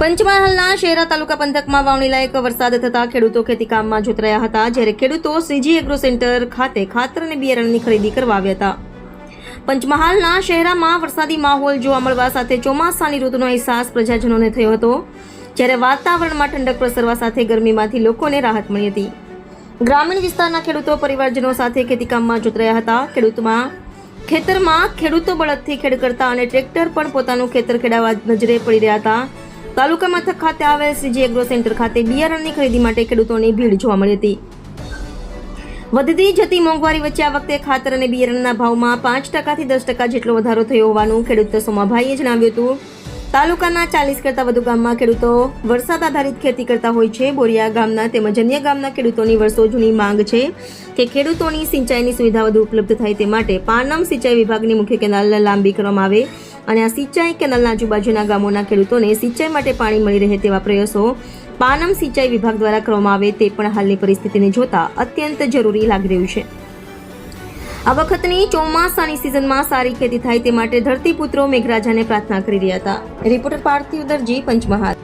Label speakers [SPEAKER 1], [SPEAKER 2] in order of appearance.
[SPEAKER 1] પંચમહાલના શહેરા તાલુકા પંથકમાં વાવણી લાયક વરસાદ થતા ખેડૂતો ખેતીકામમાં જોતરાયા હતા, જ્યારે ખેડૂતો સીજી એગ્રો સેન્ટર ખાતે ખાતર અને બિયારણની ખરીદી કરવા આવ્યા હતા. પંચમહાલના શહેરામાં વરસાદી માહોલ જોવા મળવા સાથે ચોમાસાની ઋતુનો અહેસાસ પ્રજાજનોને થયો હતો, જ્યારે વાતાવરણમાં ઠંડક પ્રસરવા સાથે ગરમીમાંથી લોકોને રાહત મળી હતી. ગ્રામીણ વિસ્તારના ખેડૂતો, પરિવારજનો સાથે ખેતીકામમાં જોતરાયા હતા. ખેડૂતમાં, ખેતરમાં ખેડૂતો બળદથી ખેડ કરતા અને ટ્રેક્ટર પણ પોતાનું ખેતર ખેડાવા નજરે પડી રહ્યા હતા. તાલુકા મથક ખાતે આવેલ શ્રીજી એગ્રો સેન્ટર ખાતે બિયારણની ખરીદી માટે ખેડૂતોની ભીડ જોવા મળી હતી. વધતી જતી મોંઘવારી વચ્ચે આ વખતે ખાતર અને બિયારણના ભાવમાં પાંચ ટકાથી દસ ટકા જેટલો વધારો થયો હોવાનું ખેડૂત સોમાભાઈએ જણાવ્યું હતું. તાલુકાના ચાલીસ કરતાં વધુ ગામમાં ખેડૂતો વરસાદ આધારિત ખેતી કરતા હોય છે. બોરિયા ગામના તેમજ અન્ય ગામના ખેડૂતોની વર્ષો જૂની માંગ છે કે ખેડૂતોની સિંચાઈની સુવિધા વધુ ઉપલબ્ધ થાય તે માટે પાનમ સિંચાઈ વિભાગની મુખ્ય કેનાલ લાંબી કરવામાં આવે. અને આ સિંચાઈ કેનાલના આજુબાજુના ગામોના ખેડૂતોને સિંચાઈ માટે પાણી મળી રહે તેવા પ્રયાસો પાનમ સિંચાઈ વિભાગ દ્વારા કરવામાં આવે તે પણ હાલની પરિસ્થિતિને જોતા અત્યંત જરૂરી લાગી રહ્યું છે. આ વખતની ચોમાસાની સિઝનમાં સારી ખેતી થાય તે માટે ધરતીપુત્રો મેઘરાજાને પ્રાર્થના કરી રહ્યા હતા. રિપોર્ટર પાર્થિવ દરજી, પંચમહાલ.